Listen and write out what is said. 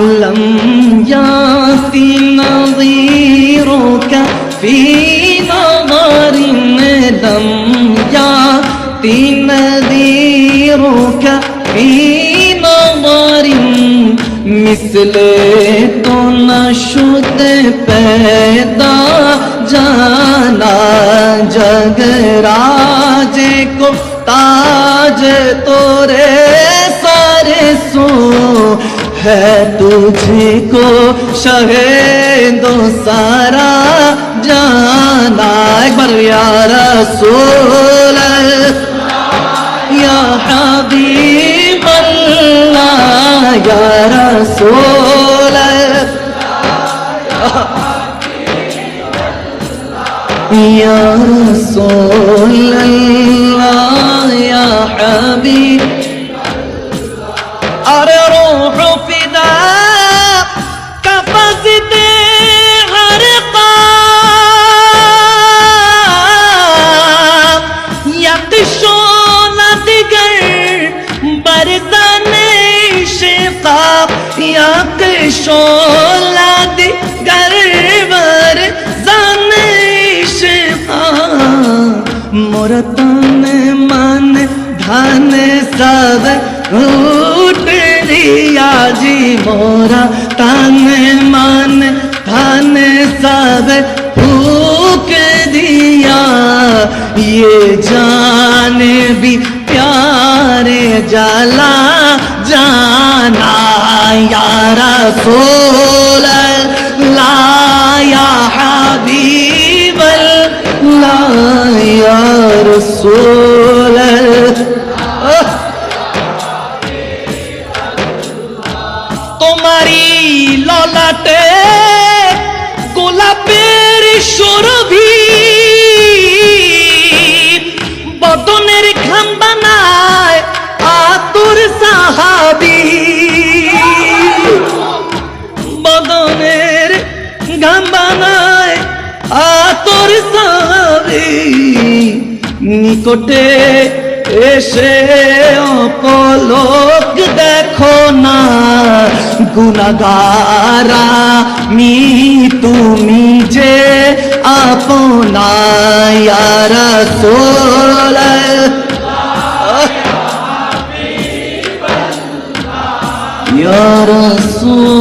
لم يأتي نظيرك في نظر لم يأتي نظيرك في نظر مثل تو نشد پیدا جانا جگ راج کو تاج تورے سارے سو है तुझको शहे दो सारा जाना एक बार या रसूल या हबीब अल्लाह या रसूल या रसूल अल्लाह या हबीब আর রোহ ফিদা কাপাসিতে হর পাত সোনা দিগর, বরদানে শেফা। ইয়াক শোলা দিগর, বরদানে শেফা। মোরতন মান ধান সাদ রূপ लिया जी मोरा, तन मन धन सब फूक दिया। ये जान भी प्यारे जला, जाना यारा सोल, लाया हबीब ला ললাটে গোলাপের সুরভি, বদনের ঘাম বানায় আতুর সাহাবি। বদনের ঘাম বানায় আতর সাহাবি। নিকটে এসে অপলোক দেখো না। गुनागारा मी तुमी जे अपना यार सोल। यार सोल।